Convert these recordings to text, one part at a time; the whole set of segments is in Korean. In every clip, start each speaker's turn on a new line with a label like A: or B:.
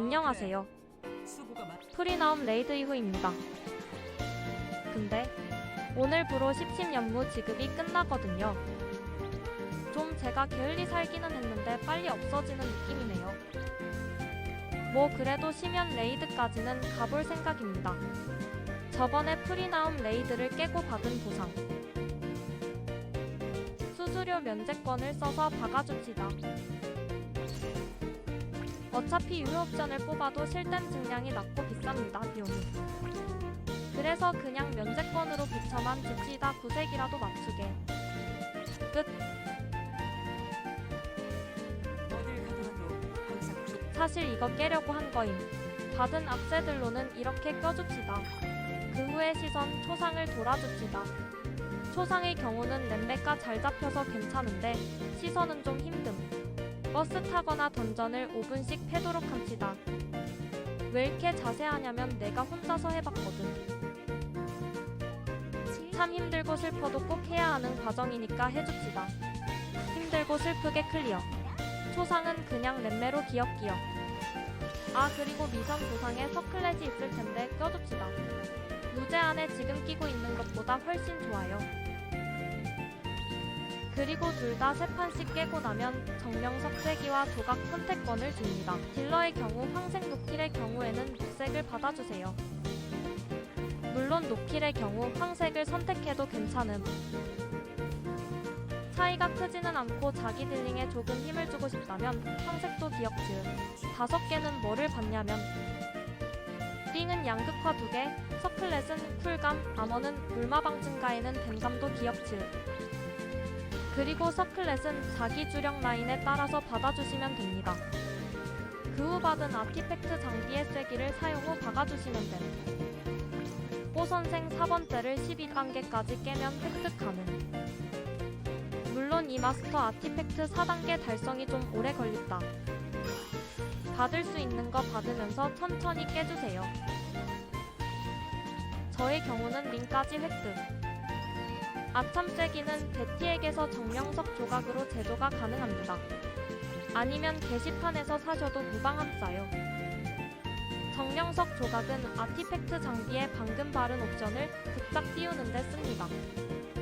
A: 안녕하세요. 프리나움 레이드 이후입니다. 근데 오늘부로 10심 연무 지급이 끝나거든요. 좀 제가 게을리 살기는 했는데 빨리 없어지는 느낌이네요. 뭐 그래도 심연 레이드까지는 가볼 생각입니다. 저번에 프리나움 레이드를 깨고 받은 보상. 수수료 면제권을 써서 박아줍시다. 어차피 유효옵션을 뽑아도 실템 증량이 낮고 비쌉니다, 비용이. 그래서 그냥 면제권으로 붙여만 줍시다 구색이라도 맞추게. 끝. 사실 이거 깨려고 한 거임. 받은 악세들로는 이렇게 껴줍시다. 그 후에 시선, 초상을 돌아줍시다. 초상의 경우는 램베가 잘 잡혀서 괜찮은데 시선은 좀 힘듦. 버스 타거나 던전을 5분씩 패도록 합시다. 왜 이렇게 자세하냐면 내가 혼자서 해봤거든. 참 힘들고 슬퍼도 꼭 해야 하는 과정이니까 해줍시다. 힘들고 슬프게 클리어. 초상은 그냥 랩매로 기억기억. 아 그리고 미선 보상에 서클렛이 있을 텐데 껴줍시다. 루제 안에 지금 끼고 있는 것보다 훨씬 좋아요. 그리고 둘 다 세 판씩 깨고 나면 정령석 세기와 조각 선택권을 줍니다. 딜러의 경우 황색 노킬의 경우에는 녹색을 받아주세요. 물론 노킬의 경우 황색을 선택해도 괜찮음. 차이가 크지는 않고 자기 딜링에 조금 힘을 주고 싶다면 황색도 기억 즈음. 다섯 개는 뭐를 받냐면 링은 양극화 두 개, 서클렛은 쿨감, 암호는 물마방 증가에는 댐감도 기억 즈음. 그리고 서클렛은 자기 주력 라인에 따라서 받아주시면 됩니다. 그 후 받은 아티팩트 장비의 쐐기를 사용 후 박아주시면 됨. 뽀선생 4번째를 12단계까지 깨면 획득 가능. 물론 이 마스터 아티팩트 4단계 달성이 좀 오래 걸린다. 받을 수 있는 거 받으면서 천천히 깨주세요. 저의 경우는 링까지 획득. 아참쐐기는 데티에게서 정령석 조각으로 제조가 가능합니다. 아니면 게시판에서 사셔도 무방함 싸요. 정령석 조각은 아티팩트 장비에 방금 바른 옵션을 극작 띄우는 데 씁니다.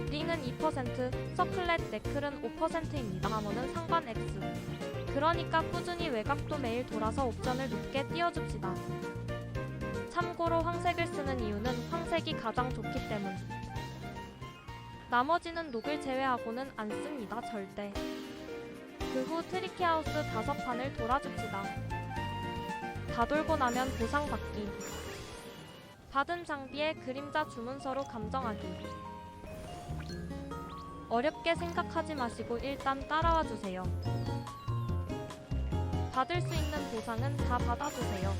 A: 링은 2%, 서클렛 네클은 5%입니다. 암호는 상관 X. 그러니까 꾸준히 외곽도 매일 돌아서 옵션을 높게 띄워줍시다. 참고로 황색을 쓰는 이유는 황색이 가장 좋기 때문. 나머지는 녹을 제외하고는 안 씁니다, 절대. 그 후 트리키하우스 다섯 판을 돌아줍시다. 다 돌고 나면 보상받기. 받은 장비에 그림자 주문서로 감정하기. 어렵게 생각하지 마시고 일단 따라와 주세요. 받을 수 있는 보상은 다 받아주세요.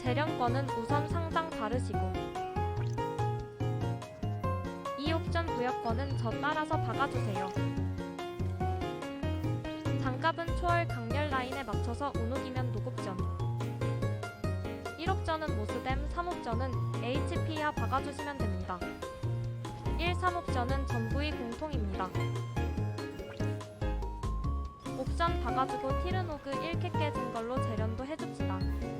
A: 재련권은 우선 상장 바르시고 부여권은 저 따라서 박아주세요. 장갑은 초월 강렬 라인에 맞춰서 운옥이면 노급전 1옵션은 모스뎀, 3옵션은 HP야 박아주시면 됩니다. 1, 3옵션은 전부의 공통입니다. 옵션 박아주고 티르노그 1캐 깨진 걸로 재련도 해줍시다.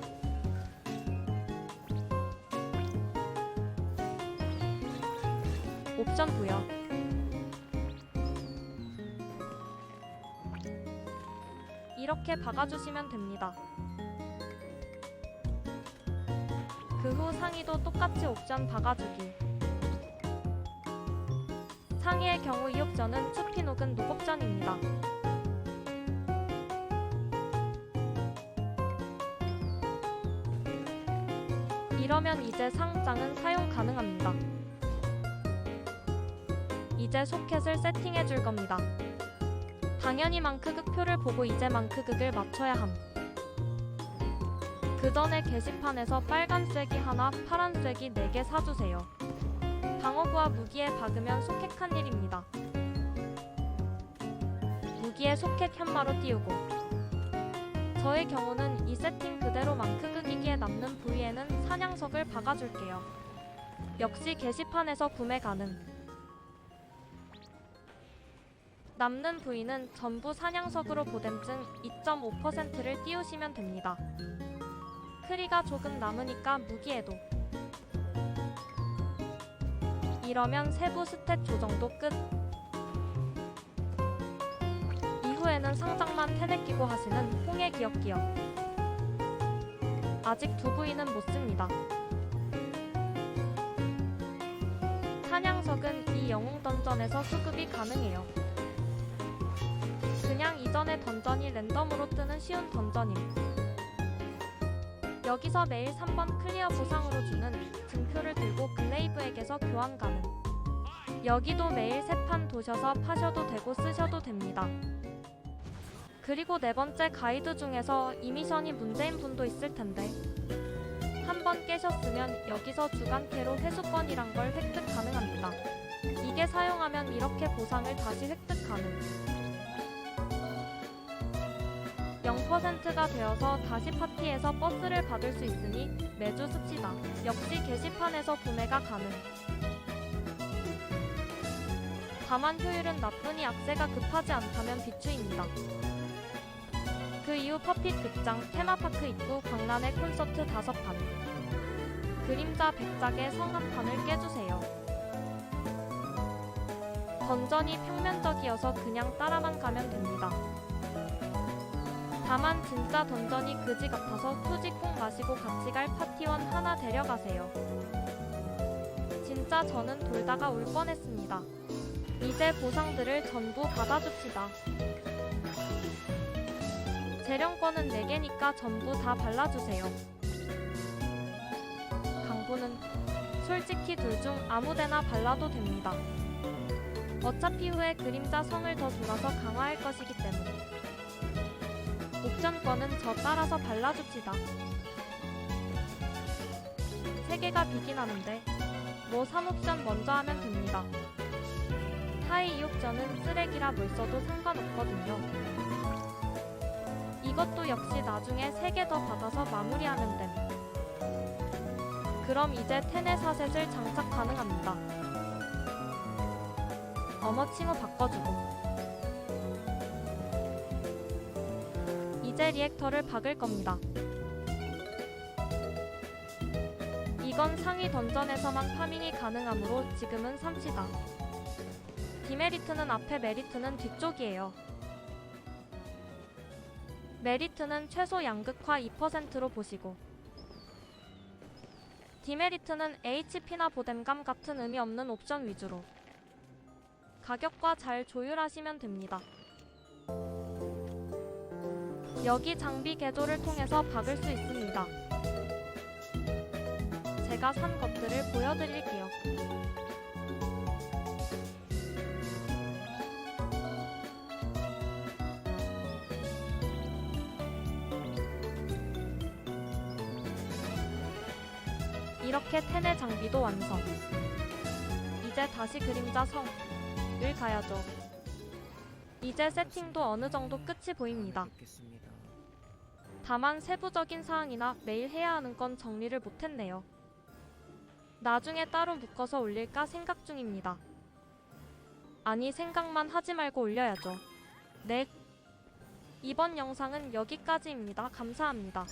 A: 옵션 부여 이렇게 박아주시면 됩니다. 그 후 상의도 똑같이 옵션 박아주기. 상의의 경우 이 옵션은 추핀 혹은 노옵션입니다. 이러면 이제 상장은 사용 가능합니다. 이제 소켓을 세팅해 줄 겁니다. 당연히 망크극 표를 보고 이제 망크극을 맞춰야 함. 그 전에 게시판에서 빨간 쐐기 하나, 파란 쐐기 4개 사주세요. 방어구와 무기에 박으면 소켓 한 일입니다. 무기에 소켓 현마로 띄우고 저의 경우는 이 세팅 그대로 망크극이기에 남는 부위에는 사냥석을 박아줄게요. 역시 게시판에서 구매 가능. 남는 부위는 전부 사냥석으로 보댐증 2.5%를 띄우시면 됩니다. 크리가 조금 남으니까 무기에도. 이러면 세부 스탯 조정도 끝. 이후에는 상장만 테넷 끼고 하시는 홍해 기억기억. 아직 두 부위는 못 씁니다. 사냥석은 이 영웅 던전에서 수급이 가능해요. 이전의 던전이 랜덤으로 뜨는 쉬운 던전임. 여기서 매일 3번 클리어 보상으로 주는 증표를 들고 글레이브에게서 교환 가능. 여기도 매일 세판 도셔서 파셔도 되고 쓰셔도 됩니다. 그리고 네 번째 가이드 중에서 이 미션이 문제인 분도 있을 텐데 한 번 깨셨으면 여기서 주간캐로 회수권이란 걸 획득 가능합니다. 이게 사용하면 이렇게 보상을 다시 획득 가능. 0%가 되어서 다시 파티에서 버스를 받을 수 있으니 매주 씁시다. 역시 게시판에서 구매가 가능. 다만 효율은 나쁘니 악세가 급하지 않다면 비추입니다. 그 이후 퍼핏 극장, 테마파크 입구, 광란의 콘서트 다섯 판. 그림자 백작의 성악판을 깨주세요. 던전이 평면적이어서 그냥 따라만 가면 됩니다. 다만 진짜 던전이 그지 같아서 투지 꼭 마시고 같이 갈 파티원 하나 데려가세요. 진짜 저는 돌다가 울 뻔했습니다. 이제 보상들을 전부 받아줍시다. 재령권은 4개니까 전부 다 발라주세요. 강부는 솔직히 둘 중 아무데나 발라도 됩니다. 어차피 후에 그림자 성을 더 돌아서 강화할 것이기 때문에. 옵션권은 저 따라서 발라줍시다. 세 개가 비긴 하는데 뭐 3옵션 먼저 하면 됩니다. 하이 2옵션은 쓰레기라 뭘 써도 상관없거든요. 이것도 역시 나중에 3개 더 받아서 마무리하면 됨. 그럼 이제 테네 사셋을 장착 가능합니다. 어머 칭호 바꿔주고 이제 리액터를 박을 겁니다. 이건 상위 던전에서만 파밍이 가능하므로 지금은 삽시다. 디메리트는 앞에 메리트는 뒤쪽이에요. 메리트는 최소 양극화 2%로 보시고 디메리트는 HP나 보뎀감 같은 의미 없는 옵션 위주로 가격과 잘 조율하시면 됩니다. 여기 장비 개조를 통해서 박을 수 있습니다. 제가 산 것들을 보여드릴게요. 이렇게 테네 장비도 완성. 이제 다시 그림자 성을 가야죠. 이제 세팅도 어느 정도 끝이
B: 보입니다.
A: 다만 세부적인 사항이나 매일 해야 하는 건 정리를 못했네요. 나중에 따로 묶어서 올릴까 생각 중입니다. 아니 생각만 하지 말고 올려야죠. 네. 이번 영상은 여기까지입니다. 감사합니다.